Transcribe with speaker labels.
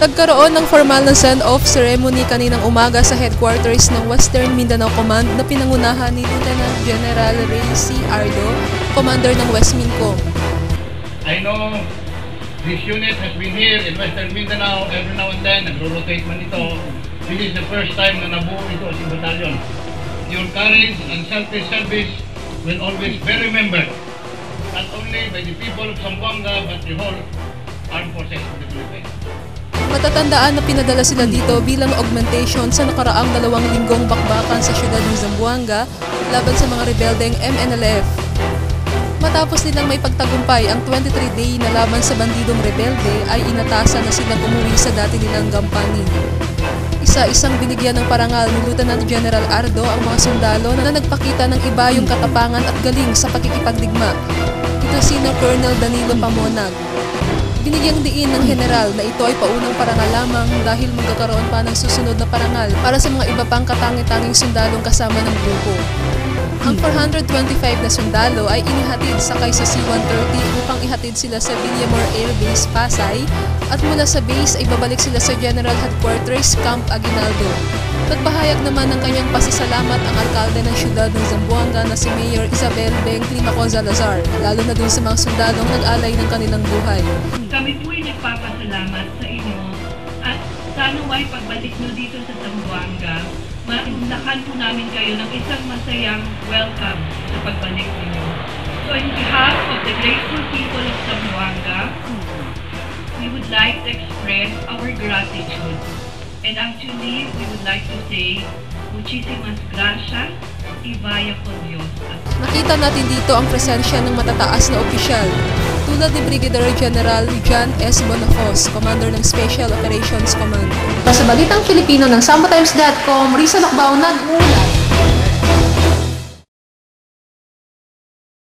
Speaker 1: Nagkaroon ng formal na send-off ceremony kaninang umaga sa headquarters ng Western Mindanao Command na pinangunahan ni Lieutenant General Ray C. Ardo, Commander ng West Mincom.
Speaker 2: I know this unit has been here in Western Mindanao every now and then, nagro-rotate man ito. This is the first time na nabuo ito as a battalion. Your courage and selfless service will always be remembered, by the people of Zamboanga, but the whole armed forces of the Philippines.
Speaker 1: Matatandaan na pinadala sila dito bilang augmentation sa nakaraang dalawang linggong bakbakan sa syudad ng Zamboanga laban sa mga rebeldeng MNLF. Matapos nilang may pagtagumpay ang 23-day na laban sa bandidong rebelde ay inatasan na silang umuwi sa dati nilang gampanin. Isa-isang binigyan ng parangal ni Lieutenant General Ardo ang mga sundalo na nagpakita ng iba yung katapangan at galing sa pakikipagdigma. Sina Colonel Danilo Pamonag, Binigyang diin ng general na ito ay paunang parangal lamang dahil magkakaroon pa ng susunod na parangal para sa mga iba pang katangi-tanging sundalong kasama ng grupo. Ang 425 na sundalo ay inihatid sakay sa C-130 upang ihatid sila sa Villamor Air Base, Pasay at mula sa base ay babalik sila sa General Headquarters, Camp Aguinaldo. Nagpahayag naman ng kanyang pasasalamat ang alkalde ng syudad ng Zamboanga na si Mayor Isabel Beng Climaco Salazar, lalo na dun sa mga sundalong nag-alay ng kanilang buhay.
Speaker 3: Kami po ay nagpapasalamat sa inyo at sana may pagbalik nyo dito sa Zamboanga, maunlakan po namin kayo ng isang masayang welcome sa pagbalik ninyo. So in behalf of the grateful people of Zamboanga, we would like to express our gratitude. And actually, we would like to say, Muchísimas gracias y vaya con.
Speaker 1: Nakita natin dito ang presensya ng matataas na opisyal tulad ni Brigadier General John S. Bonafos, Commander ng Special Operations Command.
Speaker 4: Sa Balitang Filipino ng SamboTimes.com, Risa Lakbao nag-uulat.